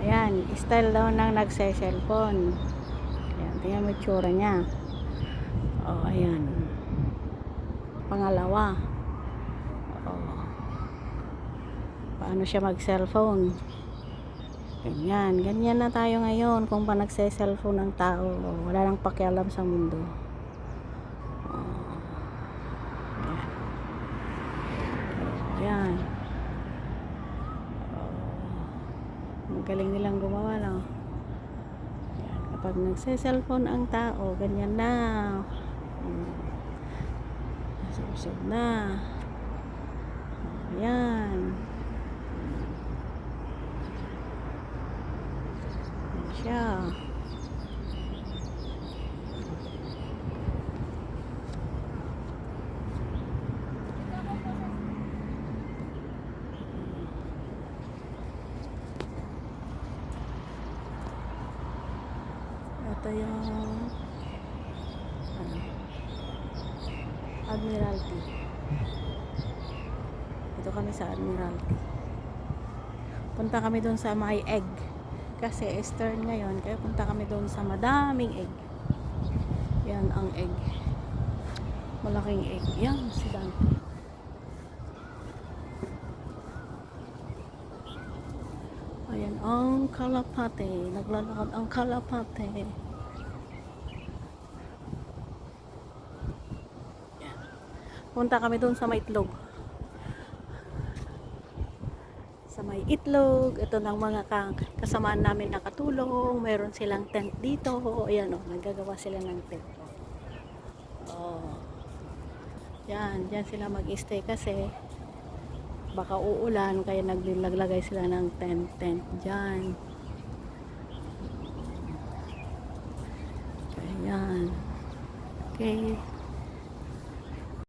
Ayan, style daw ng nagse-cellphone. Ayan, tingnan mo tsura niya. Oh, ayan. Pangalawa. Oh. Paano siya mag-cellphone? Ganyan. Ganyan na tayo ngayon kung pa nagse-cellphone ng tao. Wala nang pakialam sa mundo. Oh. Ayan. Ayan. Oh. Ang galing nilang gumawa, no? Ayan. Kapag nagse-cellphone ang tao, ganyan na. Hmm. Susog na. Ayan. Ayan. Ito yung ano, Admiralty. Ito kami sa Admiralty. Punta kami doon sa may egg. Kasi Eastern ngayon, kaya punta kami doon sa madaming egg. Yan ang egg. Malaking egg. Yan, si Dante. Ayan, ang kalapate. Naglalakad ang kalapate. Punta kami doon sa may itlog. Sa may itlog. Ito ng mga ka- kasamaan namin nakatulong. Meron silang tent dito. Ayan o, naggagawa sila ng tent. Oh. Yan, dyan sila mag-stay kasi baka uulan kaya naglaglagay sila ng tent tent dyan ayan okay